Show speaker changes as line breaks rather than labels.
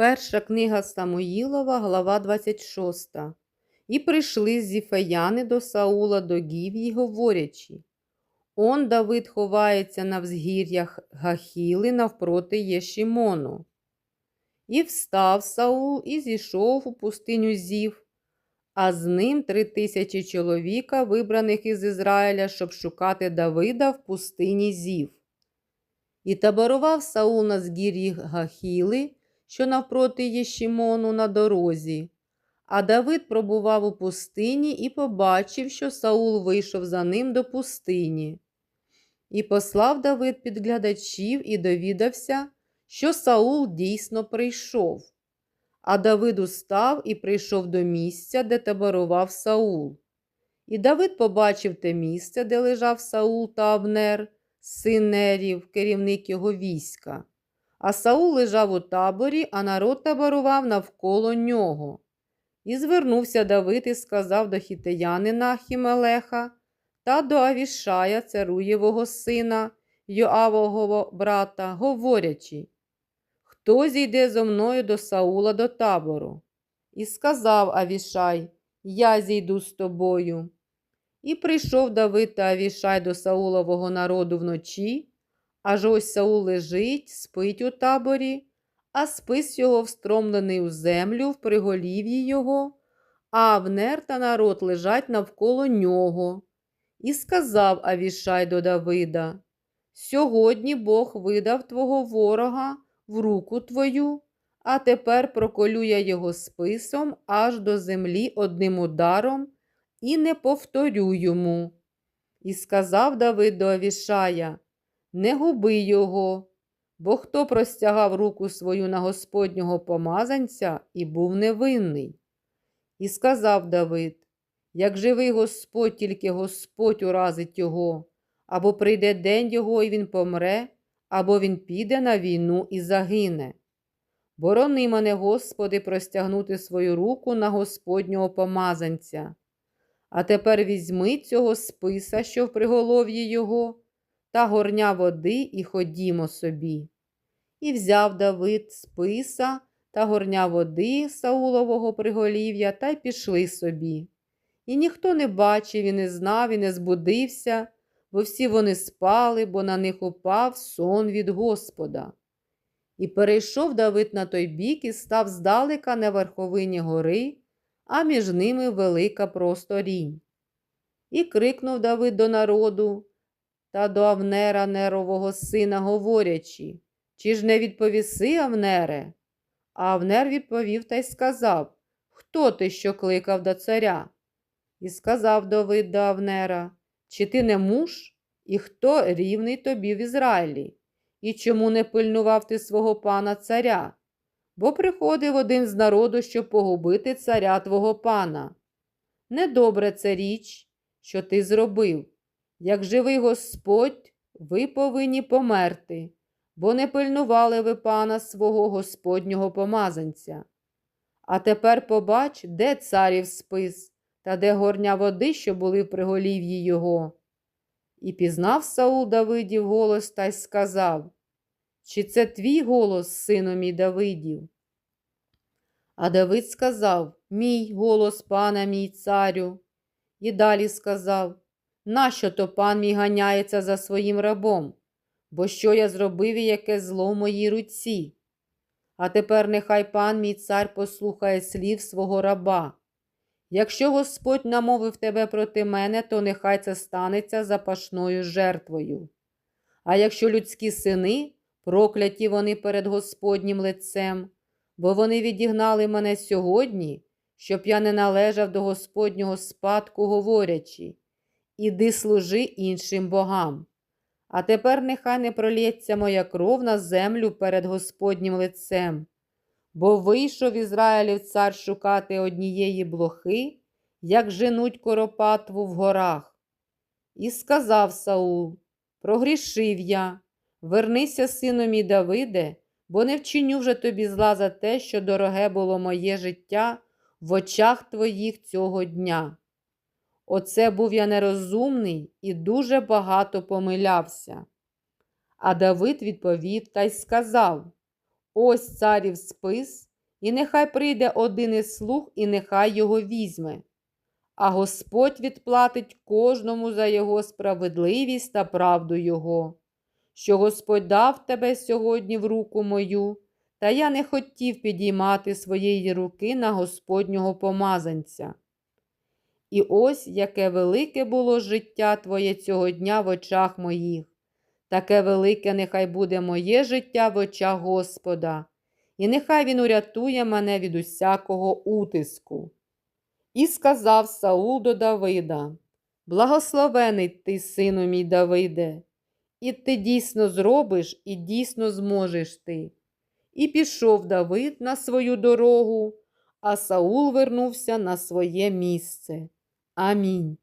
Перша книга Самуїлова, глава 26. І прийшли зіфеяни до Саула до Гівії, говорячи. Он Давид ховається на взгір'ях Гахіли навпроти Єшімону. І встав Саул і зійшов у пустиню Зів, а з ним три тисячі чоловіка, вибраних із Ізраїля, щоб шукати Давида в пустині Зів. І таборував Саул на згір'ї Гахіли, що навпроти Єшімону на дорозі. А Давид пробував у пустині і побачив, що Саул вийшов за ним до пустині. І послав Давид підглядачів і довідався, що Саул дійсно прийшов. А Давид устав і прийшов до місця, де таборував Саул. І Давид побачив те місце, де лежав Саул та Авнер, син Нерів, керівник його війська. А Саул лежав у таборі, а народ таборував навколо нього. І звернувся Давид і сказав до хітеянина Хімелеха та до Авішая, царуєвого сина, Йоавого брата, говорячи, хто зійде зо мною до Саула до табору? І сказав Авішай, я зійду з тобою. І прийшов Давид та Авішай до Саулового народу вночі, аж ось Саул лежить, спить у таборі, а спис його встромлений у землю в приголів'ї його, а Авнер та народ лежать навколо нього. І сказав Авішай до Давида: Сьогодні Бог видав твого ворога в руку твою, а тепер проколю я його списом аж до землі одним ударом і не повторю йому. І сказав Давид до Авішая: Не губи його, бо хто простягав руку свою на Господнього помазанця і був невинний. І сказав Давид: Як живий Господь, тільки Господь уразить його, або прийде день його, і він помре, або він піде на війну і загине. Борони мене, Господи, простягнути свою руку на Господнього помазанця. А тепер візьми цього списа, що в приголов'ї його, та горня води, і ходімо собі. І взяв Давид списа та горня води Саулового приголів'я та й пішли собі. І ніхто не бачив, і не знав, і не збудився, бо всі вони спали, бо на них упав сон від Господа. І перейшов Давид на той бік і став здалека на верховині гори, а між ними велика просторінь. І крикнув Давид до народу та до Авнера Нерового сина, говорячи, чи ж не відповіси, Авнере? А Авнер відповів та й сказав Хто ти, що кликав до царя? І сказав Давид до Авнера, чи ти не муж, і хто рівний тобі в Ізраїлі? І чому не пильнував ти свого пана царя? Бо приходив один з народу, щоб погубити царя твого пана. Недобре це річ, що ти зробив. Як живий Господь, ви повинні померти, бо не пильнували ви пана свого Господнього помазанця. А тепер побач, де царів спис, та де горня води, що були в приголів'ї його. І пізнав Саул Давидів голос та й сказав, Чи це твій голос, сину мій Давидів? А Давид сказав Мій голос, пана мій царю. І далі сказав Нащо то пан мій ганяється за своїм рабом? Бо що я зробив і яке зло в моїй руці? А тепер нехай пан мій цар послухає слів свого раба. Якщо Господь намовив тебе проти мене, то нехай це станеться запашною жертвою. А якщо людські сини, прокляті вони перед Господнім лицем, бо вони відігнали мене сьогодні, щоб я не належав до Господнього спадку, говорячи, іди служи іншим богам. А тепер нехай не пролється моя кров на землю перед Господнім лицем, бо вийшов Ізраїлів цар шукати однієї блохи, як женуть коропатву в горах. І сказав Саул: Прогрішив я, вернися, сину мій Давиде, бо не вчиню вже тобі зла за те, що дороге було моє життя в очах твоїх цього дня. Оце був я нерозумний і дуже багато помилявся. А Давид відповів та й сказав: Ось царів спис, і нехай прийде один із слуг, і нехай його візьме. А Господь відплатить кожному за його справедливість та правду його, що Господь дав тебе сьогодні в руку мою, та я не хотів підіймати своєї руки на Господнього помазанця. І ось яке велике було життя твоє цього дня в очах моїх, таке велике нехай буде моє життя в очах Господа, і нехай Він урятує мене від усякого утиску. І сказав Саул до Давида: Благословений ти, сину мій Давиде, і ти дійсно зробиш, і дійсно зможеш ти. І пішов Давид на свою дорогу, а Саул вернувся на своє місце. Амінь.